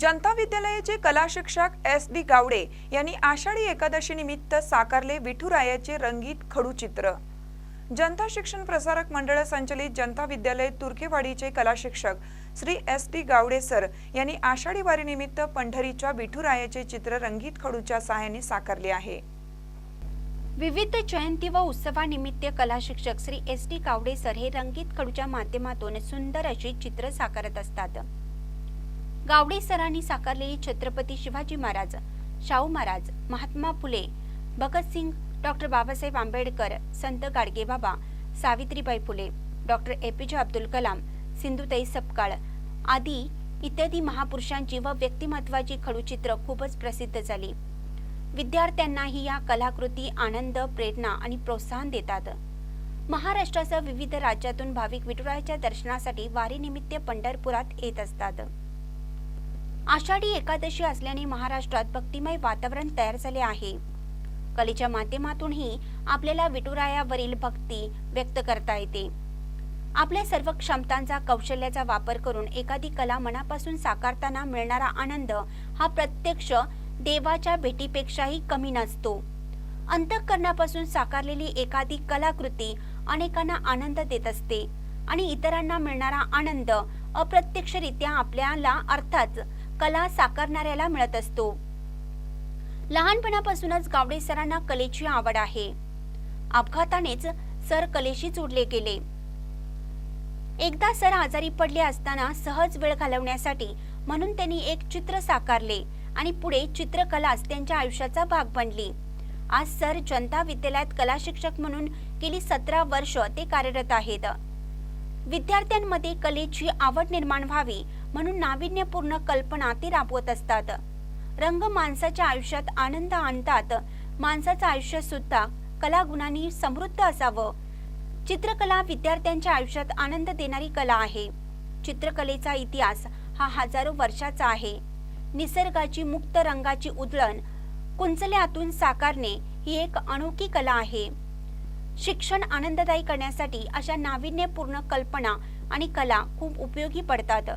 जनता विद्यालयाचे कला शिक्षक एस डी गावडे यांनी आषाढी एकादशी निमित्त साकारले विठुरायाचे रंगीत खडूचित्र. जनता शिक्षण प्रसारक मंडळ संचलित जनता विद्यालय तुर्केवाडीचे कला शिक्षक Shri S D Gawade sir यांनी आषाढी वारीनिमित्त पंढरीच्या विठुरायाचे चित्र रंगीत खडूच्या सहाय्याने साकारले आहे. विविध जयंती व उत्सवानिमित्त कला शिक्षक Shri S D Kawade sir हे रंगीत खडूच्या माध्यमातून सुंदर अशी चित्र साकारत असतात. गावडे सरांनी साकारलेली Chhatrapati Shivaji Maharaj Shahu Maharaj Mahatma Phule Bhagat Singh doctor Babasaheb Ambedkar Sant Gadge Baba Savitribai Phule doctor A P J Abdul Kalam Sindhutai Sapkal आदी इत्यादी महापुरुषांची व व्यक्तिमत्वाची खडूचित्र खूपच प्रसिद्ध झाली. विद्यार्थ्यांनाही या कलाकृती आनंद प्रेरणा आणि प्रोत्साहन देतात. महाराष्ट्रासह विविध राज्यातून भाविक विठुरायाच्या दर्शनासाठी वारीनिमित्त पंढरपुरात येत असतात. आषाढी एकादशी असल्याने महाराष्ट्रात भक्तिमय वातावरण तयार झाले आहे. कलेच्या माध्यमातूनही आपल्याला विठुरायावरील भक्ती व्यक्त करता येते. आपल्या सर्व क्षमतांचा कौशल्याचा वापर करून एखादी कला मनापासून साकारताना मिळणारा आनंद हा प्रत्यक्ष देवाच्या भेटीपेक्षाही कमी नसतो. अंतःकरणापासून साकारलेली एखादी कलाकृती अनेकांना आनंद देत असते आणि इतरांना मिळणारा आनंद अप्रत्यक्षरित्या आपल्याला अर्थात कला साकारणाऱ्याला मिळत असतो. लहानपणापासूनच गावडे सरांना कलेची आवड आहे. अपघातानेच सर कलेशी जोडले गेले. एकदा सर आजारी पडले असताना सहज वेळ घालवण्यासाठी म्हणून त्यांनी एक चित्र साकारले आणि पुढे चित्रकलाच त्यांच्या आयुष्याचा भाग बनली. आज सर जनता विद्यालयात कला शिक्षक म्हणून गेली सतरा वर्ष ते कार्यरत आहेत. विद्यार्थ्यांमध्ये कलेची आवड निर्माण व्हावी म्हणून नाविन्यपूर्ण कल्पना ती राबवत असतात. रंग माणसाच्या आयुष्यात आनंद आणतात. माणसाचं आयुष्य सुद्धा कलागुणांनी समृद्ध असावं. चित्रकला विद्यार्थ्यांच्या आयुष्यात आनंद देणारी कला आहे. चित्रकलेचा इतिहास हा हजारो वर्षाचा आहे. निसर्गाची मुक्त रंगाची उधळण कुंचल्यातून साकारणे ही एक अनोखी कला आहे. शिक्षण आनंददायी करण्यासाठी अशा नाविन्यपूर्ण कल्पना आणि कला खूप उपयोगी पडतात.